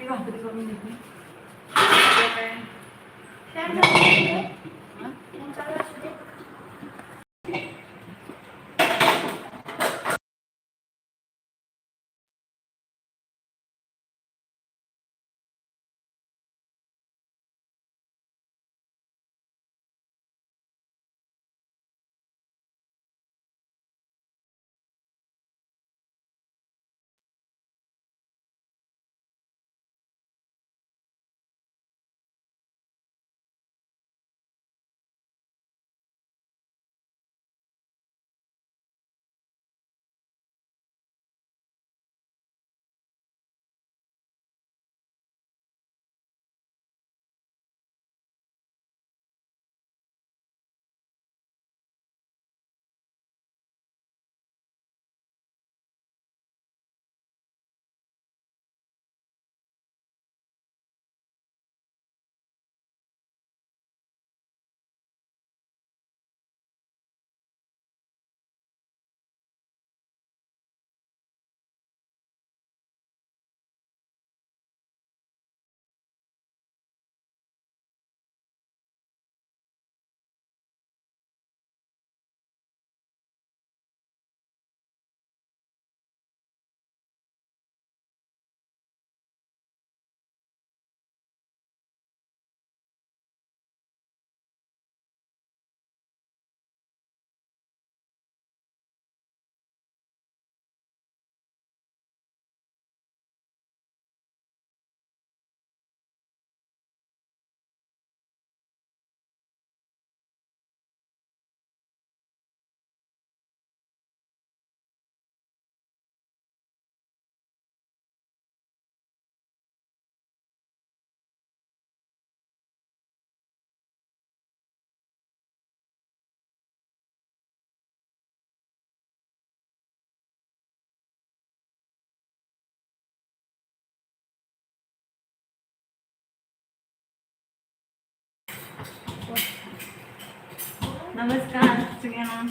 मी भाकरी करून घेते काय नमस्कार सगळ्यांना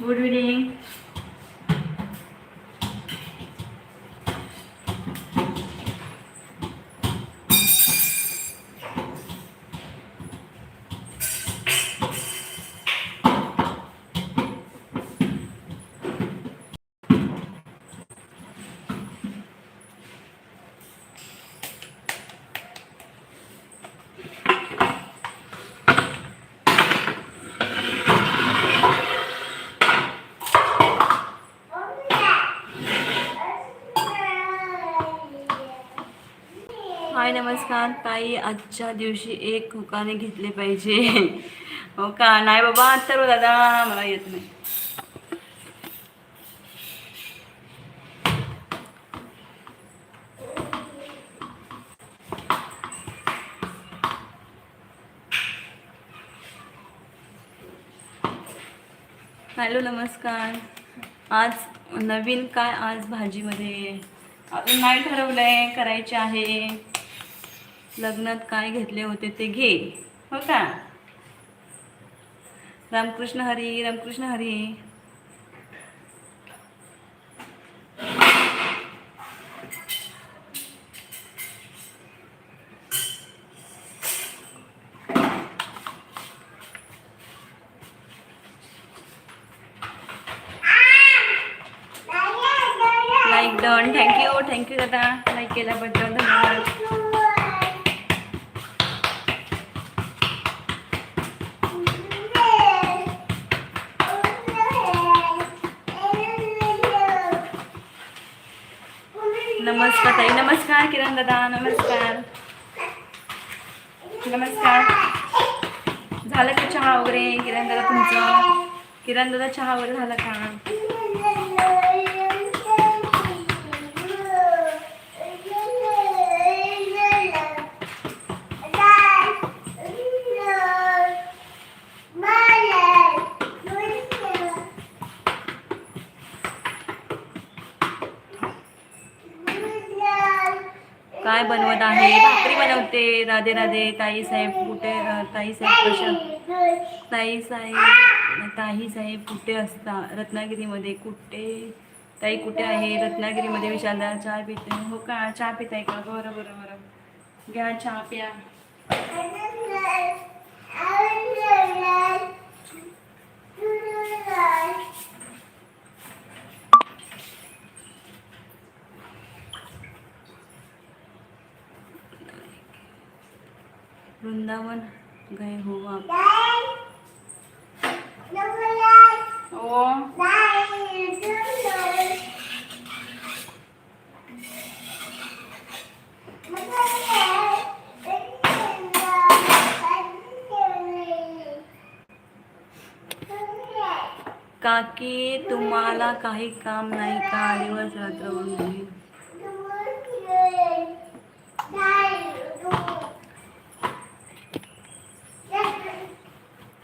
गुड इव्हनिंग हाय नमस्कार ताई. आजच्या दिवशी एक हुकाने घेतले पाहिजे. हो का? नाही बाबा तर हो दादा मला येत नाही. हॅलो नमस्कार. आज नवीन काय आज भाजीमध्ये? अजून नाही ठरवलंय करायचे आहे. लग्नात काय घेतले होते ते घे. हो का? Ramkrishna Hari Ramkrishna Hari. Like done thank you thank you दादा. लाईक केल्याबद्दल धन्यवाद. ताई नमस्कार किरण दादा नमस्कार नमस्कार झालं का चहा वगैरे किरण दादा तुमचं किरण दादा चहा वगैरे झालं का काय बनवत आहे? भाकरी बनवते राधे राधे ताई साहेब कुठे ताई साहेब कशा? ताई साहेब ताई साहेब कुठे असता? रत्नागिरीमध्ये कुठे? ताई कुठे आहे? रत्नागिरीमध्ये विशालदा चहा पिते. हो का? चहा पिताय का? बरं बरं बरं. घ्या चहा प्या. वृंदावन गए हो आप। काकी तुम्हाला काही काम नाही का? दिवस रात्र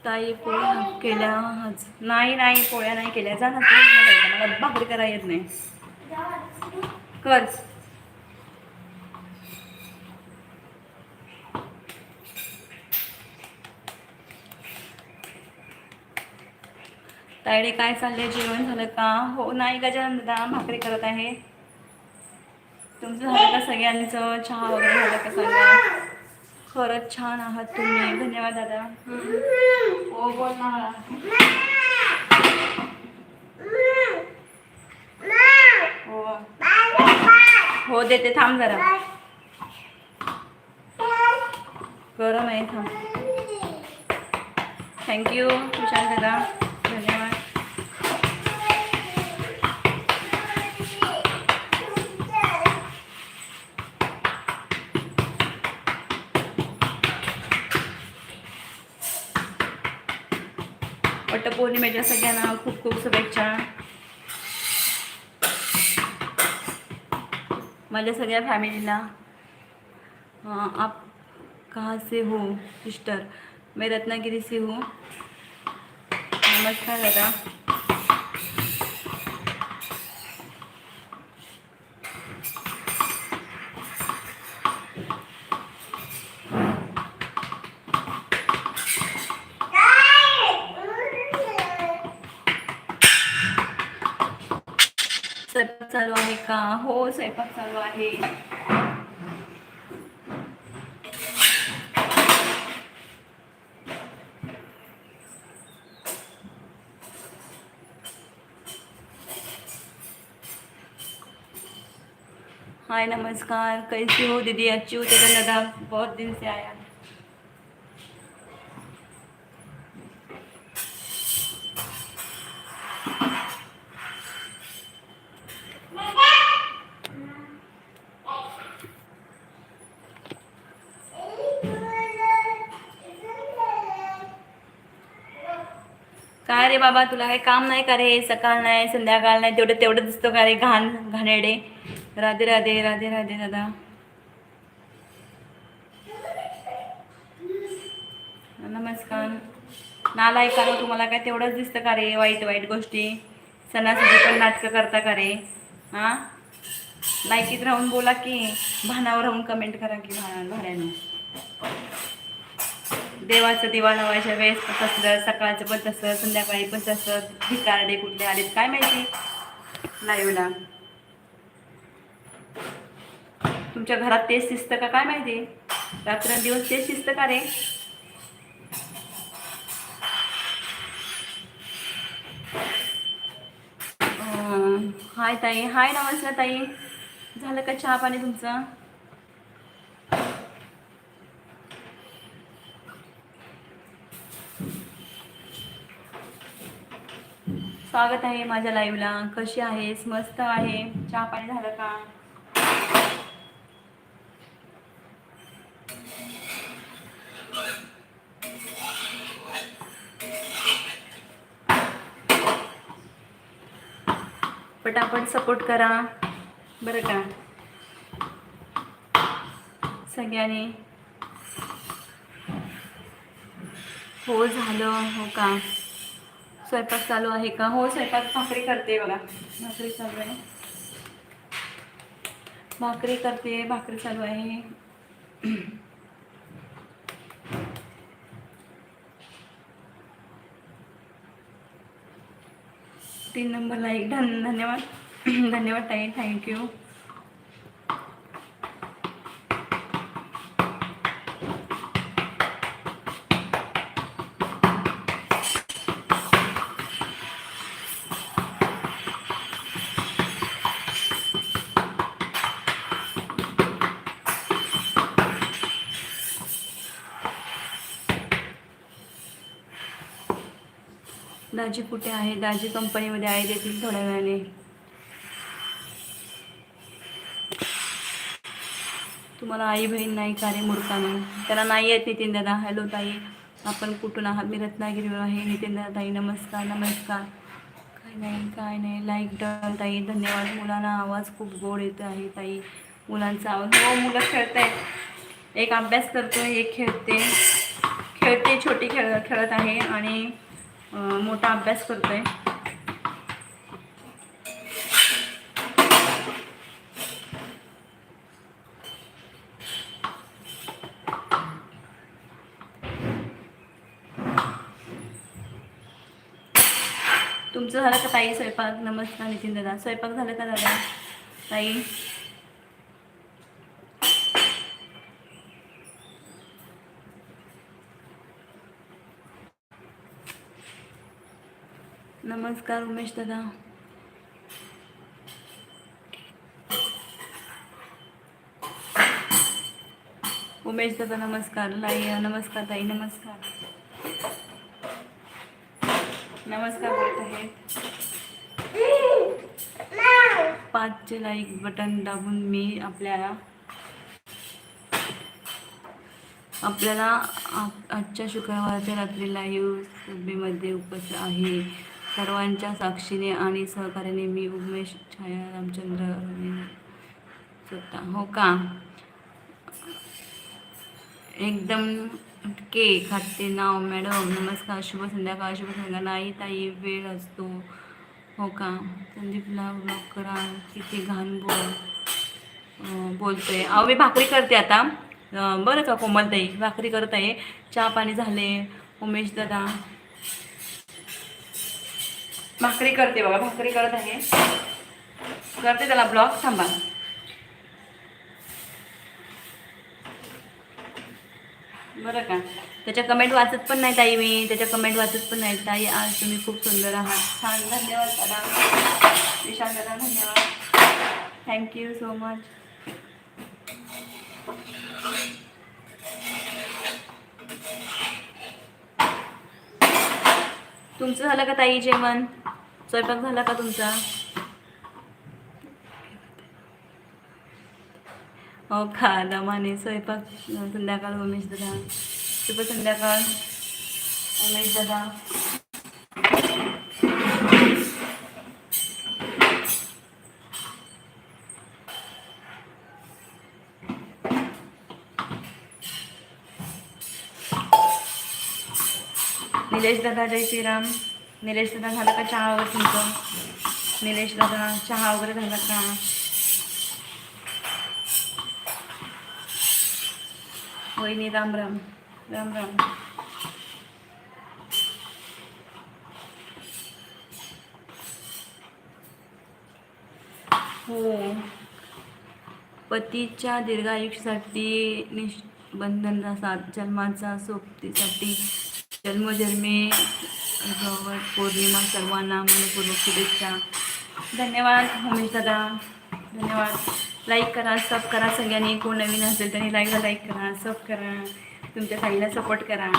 ताई पोळ्या केल्या. आज नाही नाही पोळ्या नाही केल्या. जा ना मला भाकरी करा येत नाही. कर. तायडे काय चाललंय? जेवण झालं का? हो नाही गजानन दादा भाकरी करत आहे. तुमचं झालं का सगळ्यांचं? चहा वगैरे झालं का सांगा खरंच छान आहात तुम्ही. धन्यवाद दादा. हो बोल ना. हो. हो देते. थांब जरा. गरम आहे थांब. थँक्यू विशाल दादा. वटपौर्णिमेच्या सगळ्यांना खूप खूप शुभेच्छा. माझ्या सगळ्या फॅमिलीला आप, कहाँ से हो, सिस्टर? मैं रत्नागिरी से हूँ. नमस्कार दादा स्वयंपाक चालू आहे का? हो, स्वयंपाक चालू आहे. हाय, नमस्कार. कैसे हो, दीदी? अच्छी हो? चेतन दादा बहुत दिन से आया. अरे रे बाबा तुला काही काम नाही का रे? सकाळ नाही संध्याकाळ नाही तेवढं तेवढं दिसतो का रे घाण घाणेडे राधे राधे राधे राधे दादा नमस्कार. नालायकाला हो, तुम्हाला काय तेवढंच दिसतं का रे? वाईट वाईट गोष्टी. सणासुदी पण नाटकं करता का रे? हां? लायकीत राहून बोला की भानावर राहून कमेंट करा की भा भाड्यानं. देवाचं दिवा लावायच्या वेळेस पण तसलं सकाळचं पण तसं संध्याकाळी पण तसं भिकारडे कुठले आलेत काय माहिती? लाईव्हला तुमच्या घरात तेच शिस्त का काय माहिती? रात्रंदिवस तेच शिस्त का रे? हाय ताई हाय नमस्कार ताई. झालं का चहा पाणी तुमचं? स्वागत आहे माझ्या लाईव्हला कशी आहेस? मस्त आहे. चहा पाणी झालं का? पटापट सपोर्ट करा. बरं का? सगळ्यांनी? हो झालं. हो का? स्वयंपाक चालू आहे का? हो स्वयंपाक भाकरी करते बघा. भाकरी चालू आहे. भाकरी करते भाकरी चालू आहे. तीन नंबरला एक. धन धन्यवाद. धन्यवाद ताई. थँक्यू दाजी कुठे आहे? दाजी कंपनीमध्ये आहे येतील थोड्या वेळाने. तुम्हाला आई बहीण नाही का रे मूर्खाने? त्याला नाही आहेत नितीन दादा. हॅलो ताई. आपण कुठून आहात? मी रत्नागिरीवर आहे. नितीन दादा ताई नमस्कार नमस्कार. काय नाही काय नाही. लाईक डन ताई. धन्यवाद. मुलांना आवाज खूप गोड येतो आहे ताई. मुलांचा आवाज हो मुलं खेळत आहेत एक अभ्यास करतो एक खेळते. खेळते छोटी खेळ खेळत आहे आणि मोठा अभ्यास करतो आहे तुमचं झालं का ताई? स्वयंपाक? नमस्कार नितीन दादा. स्वयंपाक झालं का दादा? ताई? नमस्कार उमेश दादा. उमेश दादा नमस्कार. लाई नमस्कार ताई नमस्कार. नमस्कार बोलत आहेत. पाचचे लाईक बटन दाबून मी आपल्याला आपल्याला आ- आजच्या शुक्रवारच्या रात्री लाईव्ह सभेमध्ये उपस्थित आहे. सर्वांच्या साक्षीने आणि सहकार्याने मी उमेश छाया रामचंद्र स्वतः हो का? एकदम के खाते नाव मॅडम. नमस्कार शुभ संध्याकाळ शुभ संध्याकाळ. नाही ताई वेळ असतो. हो का? संदीपला ब्लॉक करा. किती घाण बोल. बोलतोय. अहो मी भाकरी करते आता. बरं का कोमलताई भाकरी करत आहे. चहा पाणी झाले. उमेश दादा भाकरी करते बघा भाकरी करत आहे. करते त्याला ब्लॉक थांबा. बरं का? त्याच्या कमेंट वाचत पण नाही ताई मी. त्याच्या कमेंट वाचत पण नाही. ताई आज तुम्ही खूप सुंदर आहात. छान धन्यवाद दादा विशाल दादा धन्यवाद. थँक्यू सो मच तुमचं झालं का ताई जेवण? स्वयंपाक झाला का तुमचा हो का दमाने स्वयंपाक संध्याकाळ उमेश दादा शुभ संध्याकाळ उमेश दादा निलेश दादा जय श्रीराम निलेश दादा झालं का चहा वगैरे तुमचं? निलेश दादा चहा वगैरे झाला का? वहिनी राम राम. राम राम. हो. पतीच्या दीर्घायुष्यासाठी निष्बंधनाचा जन्माचा सोबतीसाठी जन्मजन्मे गवत पौर्णिमा सर्वांना मनपूर्वक शुभेच्छा. धन्यवाद उमेश दादा. धन्यवाद. लाईक करा सब करा सगळ्यांनी. कोण नवीन असेल त्यांनी लाईकला लाईक करा सब करा. तुमच्या साईला सपोर्ट करा.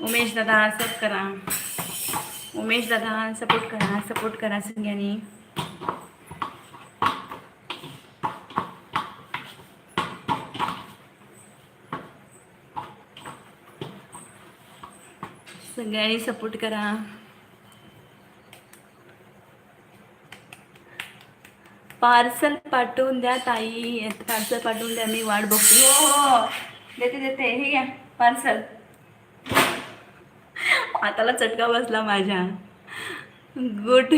उमेश दादा सब करा. उमेश दादा सपोर्ट करा सपोर्ट करा सगळ्यांनी. सगळ्यांनी सपोर्ट करा. पार्सल पाठवून द्या ताई. पार्सल पाठवून द्या मी वाट बघते. हो हो. हो. देते देते. हे घ्या पार्सल. हाताला चटका बसला माझ्या. गुड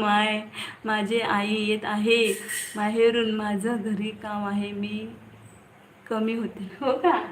माय माझे आई येत आहे. माहेरून माझं घरी काम आहे. मी कमी होते. हो का?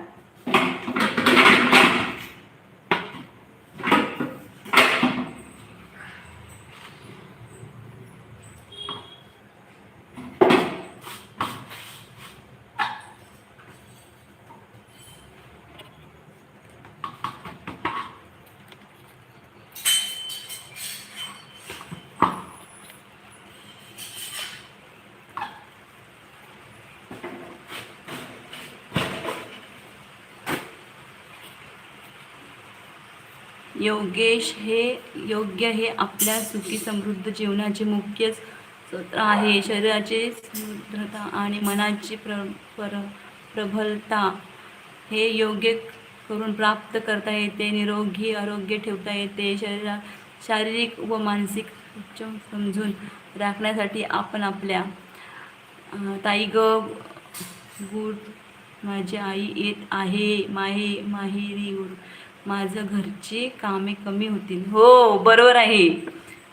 योगेश हे योग्य हे आपल्या सुखी समृद्ध जीवनाचे मुख्य सत्र आहे. शरीराची समृद्धता आणि मनाची प्र पर प्रबलता हे योग्य करून प्राप्त करता येते. निरोगी आरोग्य ठेवता येते. शरीरा शारीरिक व मानसिक उच्च समजून राखण्यासाठी आपण आपल्या ताई गुड माझी आई येत आहे. माहे माहेरीवर माझं घरची कामे कमी होतील. हो बरोबर आहे.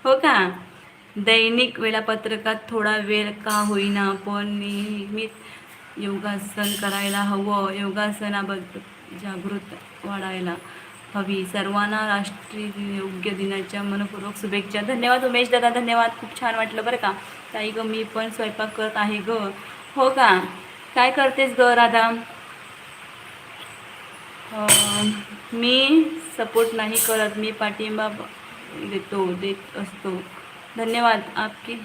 हो का? दैनिक वेळापत्रकात थोडा वेळ का होईना पण नेहमीच योगासन करायला हवं. योगासनाबद्दल जागृत वाढायला हवी. सर्वांना राष्ट्रीय योग्य दिनाच्या मनपूर्वक शुभेच्छा. धन्यवाद उमेश दादा धन्यवाद. खूप छान वाटलं बरं का? ताई ग मी पण स्वयंपाक करत आहे ग. हो का? काय करतेस ग राधा? मी सपोर्ट नाही करत मी पाठिंबा देतो देत असतो. धन्यवाद. आपकी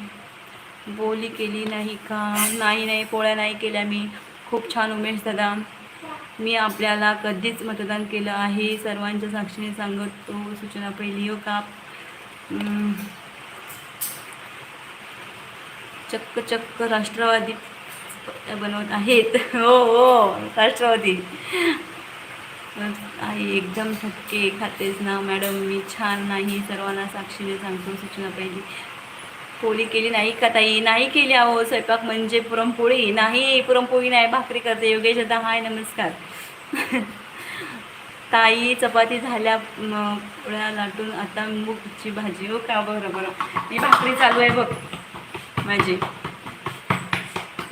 बोली केली नाही का? नाही नाही पोळ्या नाही केल्या मी. खूप छान उमेश दादा. मी आपल्याला कधीच मतदान केलं आहे. सर्वांच्या साक्षीने सांगतो सूचना पहिली हो का? चक्क चक्क राष्ट्रवादी बनवत आहेत. हो हो राष्ट्रवादी. आई एकदम थक्के खातेच ना मॅडम मी छान नाही सर्वांना साक्षीने सांगतो सूचना पाहिजे पोळी केली नाही का ताई? नाही केली अहो स्वयंपाक म्हणजे पुरणपोळी. नाही पुरणपोळी नाही भाकरी करते. योगेश आता हाय नमस्कार. ताई चपाती झाल्या पोळ्या लाटून आता मूगची भाजी. हो का? बरं बरं. मी भाकरी चालू आहे बघ. माझी.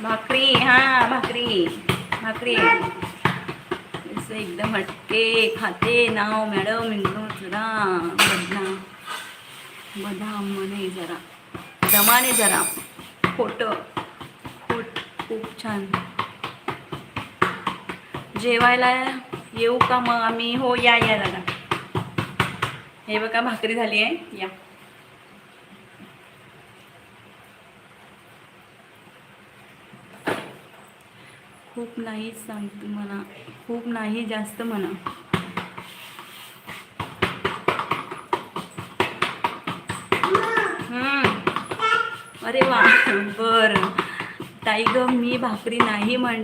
भाकरी हां भाकरी. भाकरी. असं एकदम हटके खाते नाव मॅडम इंग्लो जरा बदना बदाम म्हणे जरा. दमाने जरा. खोटं खोट खूप छान. जेवायला येऊ का मग आम्ही? हो या या दादा. हे बघा भाकरी झाली आहे. या. खूप नाही सांगतो म्हणा खूप नाही जास्त म्हणा. अरे वा. बरं. ताई ग मी भाकरी नाही म्हण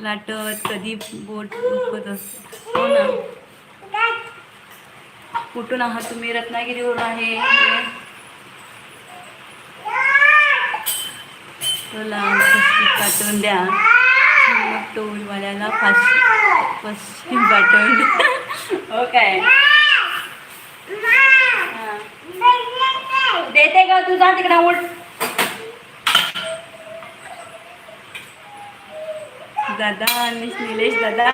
लाटत कधी बोट दुखत असत हो ना? कुठून आहात तुम्ही? रत्नागिरीवरून आहे. चला पाठवून द्या. टोलवाल्याला फाशी पश्चिम पाठवलं हो काय? देते का तू जा तिकडे उठ. दादा आणि निलेश दादा.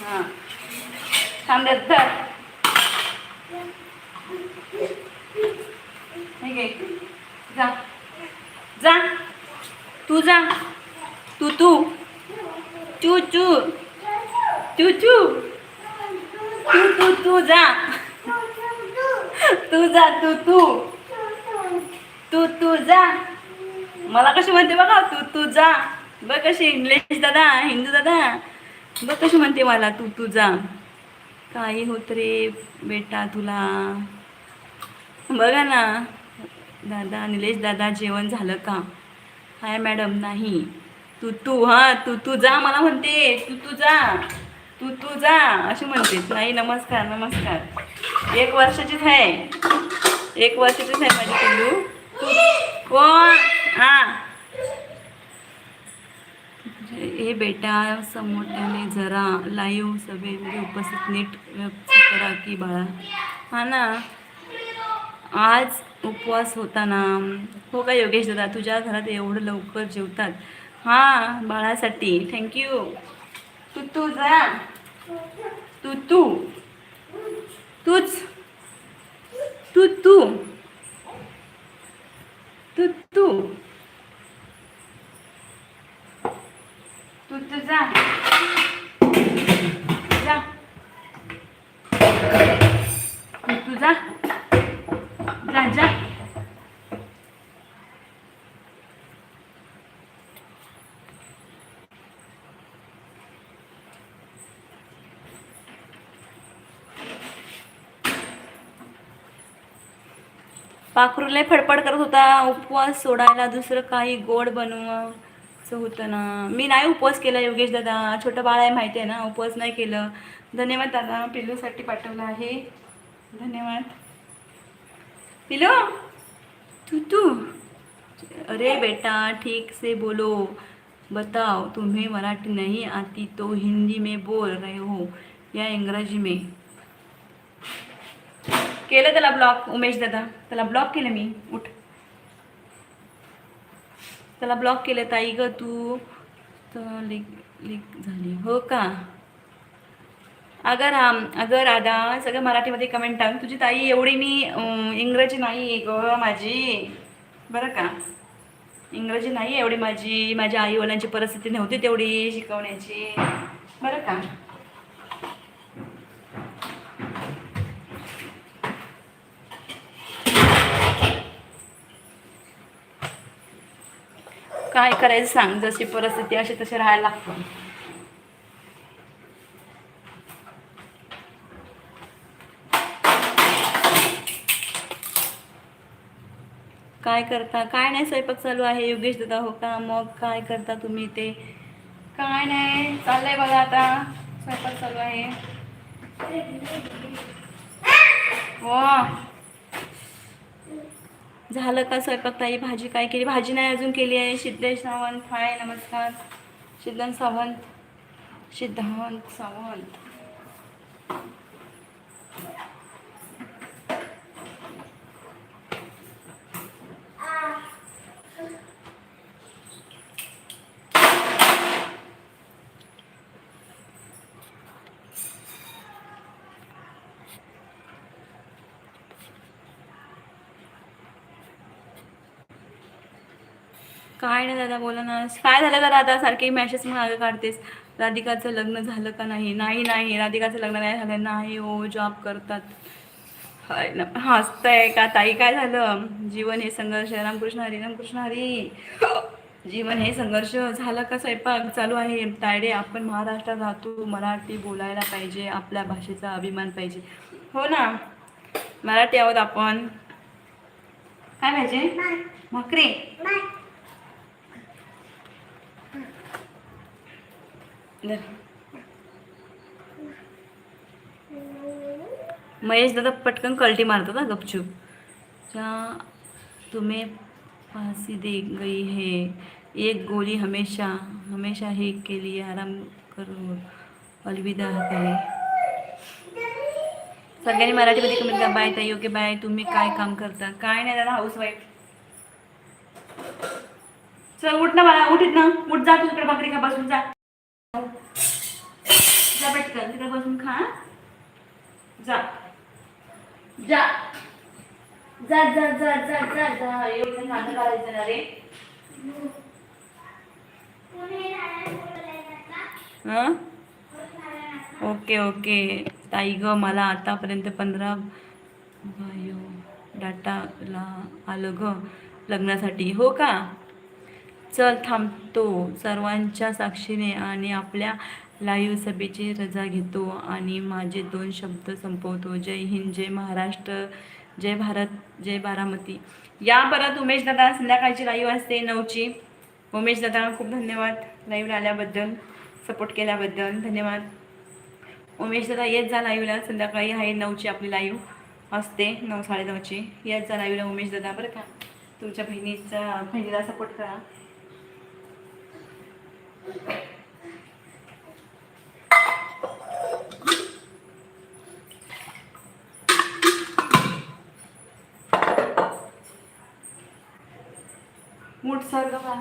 हा. थांब धर. जा. जा. तू जा. तू तू. चू चू. चू चू. तू तू तू जा. तू जा तू तू. तू तू जा. मला कशी म्हणते बघा तू तू जा. बघ कशी इंग्लिश दादा हिंदू दादा. बघ कशी म्हणते मला तू तू जा. काही होत रे बेटा तुला? बघा ना. दादा निलेश दादा जेवण झालं का? हाय मॅडम नाही. तू तू हां तू तू जा मला म्हणते. तू तू जा. तू तू जा अशी म्हणते. नाही नमस्कार नमस्कार. एक वर्षाचीच आहे. एक वर्षाचीच आहे माझी पिल्लू. कोण हो, हां हे. बेटा समोरच्याने जरा लाईव्ह सभेमध्ये म्हणजे उपस्थित नीट व्यक्त करा की बाळा. हा ना? आज उपवास होता ना हो का योगेश दादा? तुझ्या घरात एवढं लवकर जेवतात. हां बाळासाठी. थँक्यू तू तू जा. तू तू तूच. तू तू तू तू तू तू जा जा तू तू जा जा जा पाखरूला फडफड करत होता. उपवास सोडायला दुसरं काही गोड बनवायचं होतं ना. मी नाही उपवास केला योगेश दादा. छोटं बाळ आहे माहिती आहे ना. उपवास नाही केलं. धन्यवाद दादा. पिल्लूसाठी पाठवलं आहे. धन्यवाद. पिलो तू तू. अरे बेटा ठीक से बोलो. बताओ तुम्हें मराठी नहीं आती तो हिंदी में बोल रहे हो या इंग्रजी में? केलं त्याला ब्लॉक उमेश दादा? त्याला ब्लॉक केलं मी. उठ. त्याला ब्लॉक केलं ताई ग तू. तर लीक झाली. हो का? अगं राम अगं राधा सगळं मराठीमध्ये कमेंट टाक. तुझी ताई एवढी मी इंग्रजी नाही आहे ग माझी. बरं का? इंग्रजी नाही आहे एवढी माझी. माझ्या आईवडिलांची परिस्थिती नव्हती तेवढी शिकवण्याची. बरं का? काय करायचं सांग जशी परिस्थिती अशी तशी राहायला लागतं. काय करता? काय नाही स्वयंपाक चालू आहे. योगेश दादा हो का? मग काय करता तुम्ही ते काय नाही चाललंय बघा आता. स्वयंपाक चालू आहे. वा झालं का स्वयंपाक ताई भाजी काय केली? भाजी नाही अजून केली आहे. सिद्धेश सावंत हाय नमस्कार. सिद्धांत सावंत. सिद्धांत सावंत. काय नाही दादा बोला ना. काय झालं का दादा सारखे मॅसेज मग काढतेस. राधिकाचं लग्न झालं का नाही? नाही नाही. राधिकाचं लग्न नाही झालं. नाही हो जॉब करतात. हसतंय का? ताई काय झालं? जीवन हे संघर्ष. रामकृष्ण हरी रामकृष्ण हरी. जीवन हे संघर्ष. झालं का स्वयंपाक? चालू आहे. तायडे आपण महाराष्ट्रात राहतो. मराठी बोलायला पाहिजे. आपल्या भाषेचा अभिमान पाहिजे. हो ना? मराठी आहोत आपण. काय पाहिजे? भाकरी. महेश दादा पटकन कल्टी मारतात ना गपचूप. क्या तुम्हें फांसी दे गई है. एक गोली हमेशा हमेशा ही के लिए आराम करो. अलविदा करे सगळ्यांनी मराठीमध्ये कमेंट करा. बाय ताई. ओके बाय तुम्ही काय काम करता? काय नाही दादा हाऊस वाईफ चल उठ ना मला उठीत ना उठ जा तुझ्याकडे भाकरी का बसून जा. जा तिथे बसून खा जा. जा. जा जा जा जा जा जा. एवढं नाटक करायचं ना रे. हं? Okay okay. ताई ग मला आतापर्यंत पंधरा बायो डाटाला आलं ग लग्नासाठी. हो का? चल थांबतो. सर्वांच्या साक्षीने आणि आपल्या लाईव्ह सभेची रजा घेतो आणि माझे दोन शब्द संपवतो. जय हिंद जय महाराष्ट्र जय भारत जय बारामती. या परत उमेश दादा संध्याकाळची लाईव्ह असते नऊची. उमेश दादा खूप धन्यवाद लाईव्हला आल्याबद्दल सपोर्ट केल्याबद्दल धन्यवाद. उमेश दादा येत जा लाईव्हला संध्याकाळी आहे नऊची आपली लाईव्ह असते नऊ साडेनऊची येत जा लाईव्हला उमेश दादा बरं का. तुमच्या बहिणीचा बहिणीला सपोर्ट करा. मूठ सारखं पहा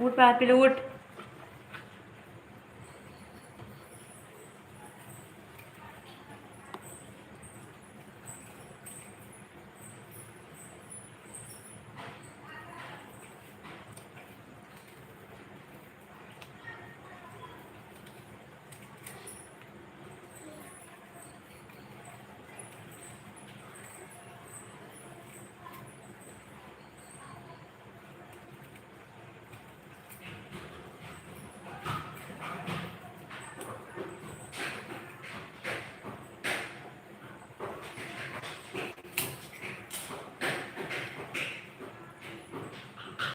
उठ पहा उठ।